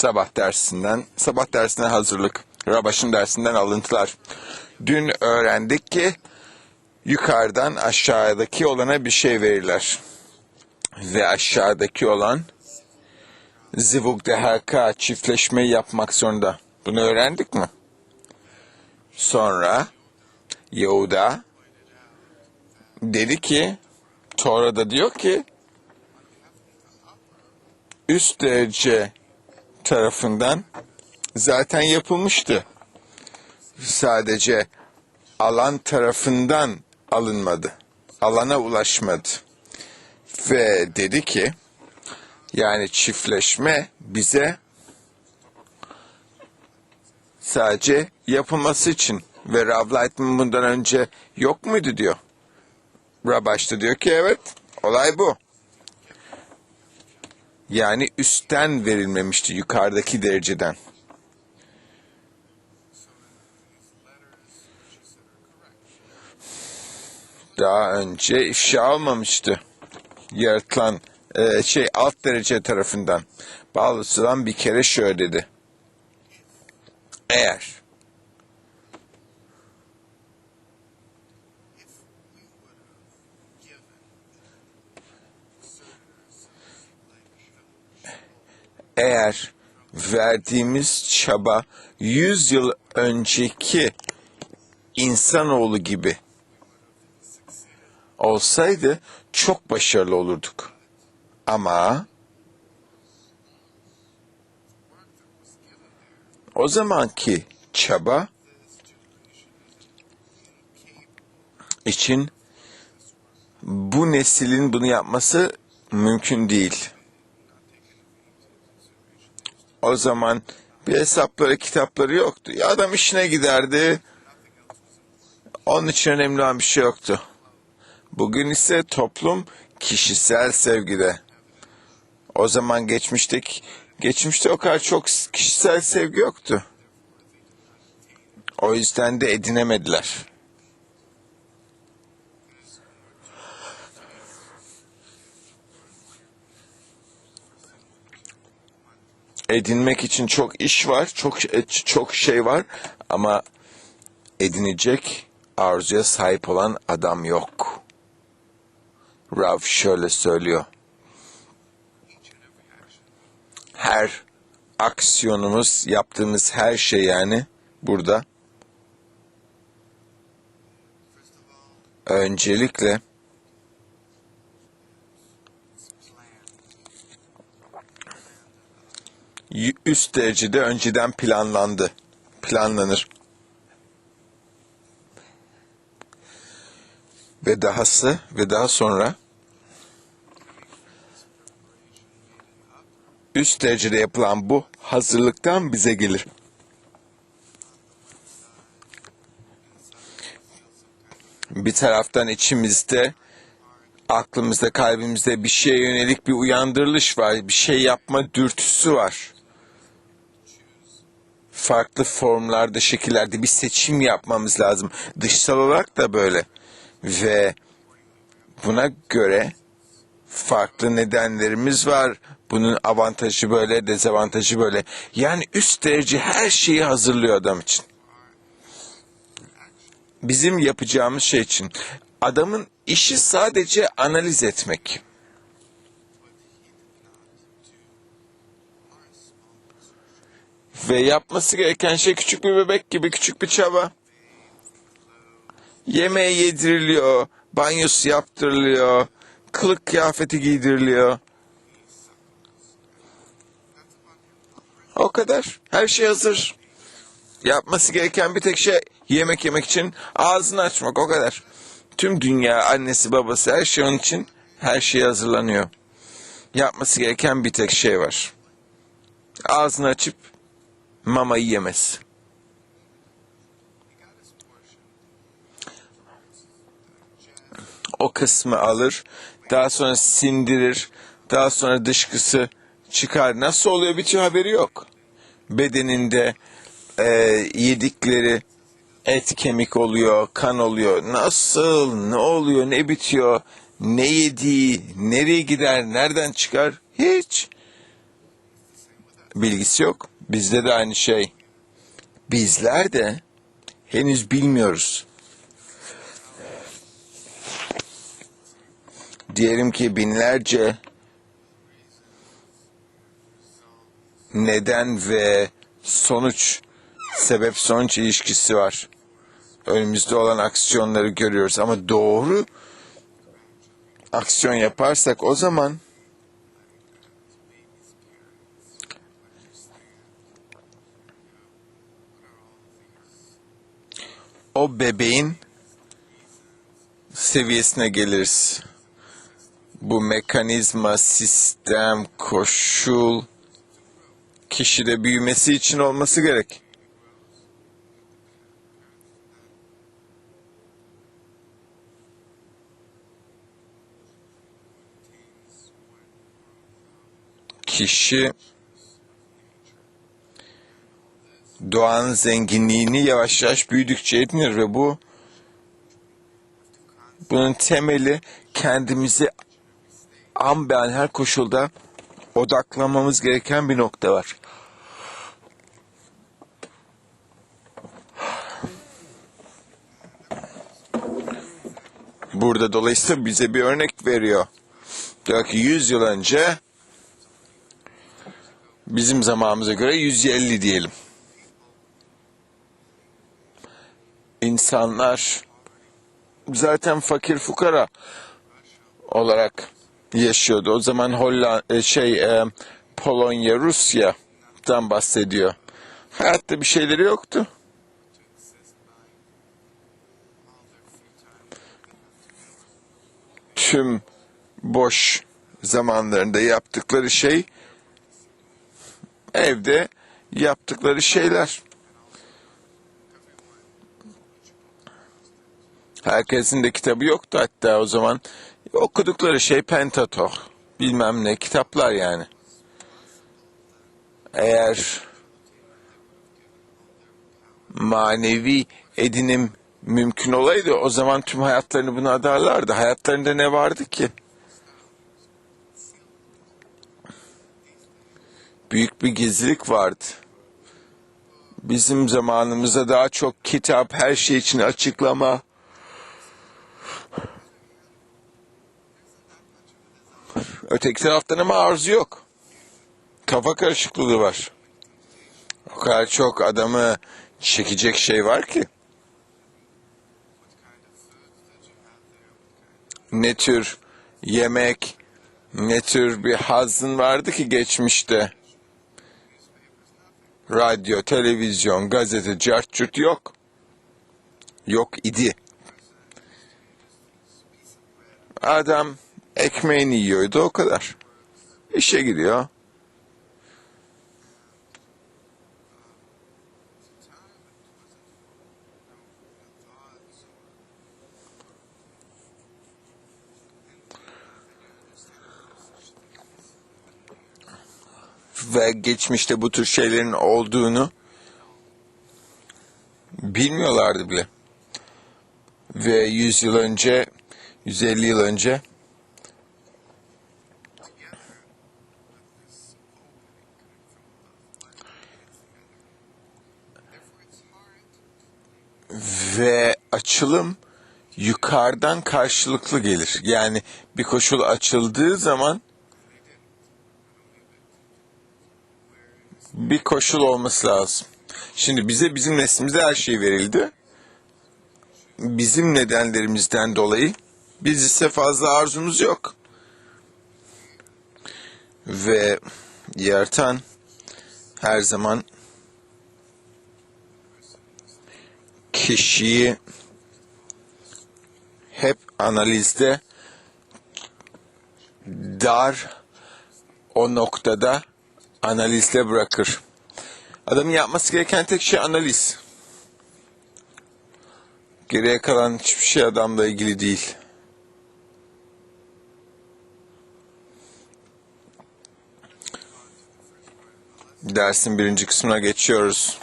Sabah dersinden, sabah dersine hazırlık. Rabaş'ın dersinden alıntılar. Dün öğrendik ki yukarıdan aşağıdaki olana bir şey verirler. Ve aşağıdaki olan zivuk dehaka çiftleşmeyi yapmak zorunda. Bunu öğrendik mi? Sonra Yehuda dedi ki Tora'da diyor ki üst derece tarafından zaten yapılmıştı. Sadece alan tarafından alınmadı. Alana ulaşmadı. Ve dedi ki yani çiftleşme bize sadece yapılması için ve Rav Lightman bundan önce yok muydu diyor. Rabaş da diyor ki evet olay bu. Yani üstten verilmemişti yukarıdaki dereceden. Daha önce ifşa olmamıştı. Yaratılan e, şey alt derece tarafından. Bağlısılan bir kere şöyle dedi. Eğer eğer verdiğimiz çaba 100 yıl önceki insanoğlu gibi olsaydı çok başarılı olurduk. Ama o zamanki çaba için bu neslin bunu yapması mümkün değil. O zaman bir hesapları, kitapları yoktu. Ya adam işine giderdi. Onun için önemli olan bir şey yoktu. Bugün ise toplum kişisel sevgide. O zaman geçmiştik, geçmişte o kadar çok kişisel sevgi yoktu. O yüzden de edinemediler. Edinmek için çok iş var, çok çok şey var ama edinecek arzuya sahip olan adam yok. Rav şöyle söylüyor. Her aksiyonumuz, yaptığımız her şey yani burada öncelikle üst derecede önceden planlandı. Planlanır. Ve dahası ve daha sonra üst derecede yapılan bu hazırlıktan bize gelir. Bir taraftan içimizde aklımızda, kalbimizde bir şeye yönelik bir uyandırılış var. Bir şey yapma dürtüsü var. Farklı formlarda, şekillerde bir seçim yapmamız lazım. Dışsal olarak da böyle. Ve buna göre farklı nedenlerimiz var. Bunun avantajı böyle, dezavantajı böyle. Yani üst derece her şeyi hazırlıyor adam için. Bizim yapacağımız şey için. Adamın işi sadece analiz etmek. Ve yapması gereken şey küçük bir bebek gibi küçük bir çaba. Yemeği yediriliyor, banyosu yaptırılıyor, kılık kıyafeti giydiriliyor. O kadar. Her şey hazır. Yapması gereken bir tek şey yemek yemek için ağzını açmak o kadar. Tüm dünya annesi babası her şey onun için her şey hazırlanıyor. Yapması gereken bir tek şey var. Ağzını açıp mamayı yemesi. O kısmı alır, daha sonra sindirir, daha sonra dışkısı çıkar. Nasıl oluyor bitiyor haberi yok. Bedeninde e, yedikleri et kemik oluyor, kan oluyor. Nasıl, ne oluyor, ne bitiyor, ne yediği, nereye gider, nereden çıkar? Hiç. bilgisi yok. Bizde de aynı şey. Bizler de henüz bilmiyoruz. Diyelim ki binlerce neden ve sonuç sebep sonuç ilişkisi var. Önümüzde olan aksiyonları görüyoruz ama doğru aksiyon yaparsak o zaman o bebeğin seviyesine geliriz. Bu mekanizma, sistem, koşul kişide büyümesi için olması gerek. Kişi doğanın zenginliğini yavaş yavaş büyüdükçe edinir ve bu bunun temeli kendimizi an be her koşulda odaklamamız gereken bir nokta var. Burada dolayısıyla bize bir örnek veriyor. Diyor ki 100 yıl önce bizim zamanımıza göre 150 diyelim. İnsanlar zaten fakir fukara olarak yaşıyordu. O zaman Hollanda şey e, Polonya, Rusya'dan bahsediyor. Hayatta bir şeyleri yoktu. Tüm boş zamanlarında yaptıkları şey evde yaptıkları şeyler. Herkesin de kitabı yoktu hatta o zaman. Okudukları şey Pentatok, bilmem ne kitaplar yani. Eğer manevi edinim mümkün olaydı o zaman tüm hayatlarını buna adarlardı. Hayatlarında ne vardı ki? Büyük bir gizlilik vardı. Bizim zamanımızda daha çok kitap, her şey için açıklama, Öteki taraftan ama arzu yok. Kafa karışıklığı var. O kadar çok adamı çekecek şey var ki. Ne tür yemek, ne tür bir hazın vardı ki geçmişte. Radyo, televizyon, gazete, cart yok. Yok idi. Adam ekmeğini yiyordu o kadar. İşe gidiyor. Ve geçmişte bu tür şeylerin olduğunu bilmiyorlardı bile. Ve 100 yıl önce, 150 yıl önce ve açılım yukarıdan karşılıklı gelir. Yani bir koşul açıldığı zaman bir koşul olması lazım. Şimdi bize bizim neslimize her şey verildi. Bizim nedenlerimizden dolayı biz ise fazla arzumuz yok. Ve yaratan her zaman kişiyi hep analizde dar o noktada analizde bırakır. Adamın yapması gereken tek şey analiz. Geriye kalan hiçbir şey adamla ilgili değil. Dersin birinci kısmına geçiyoruz.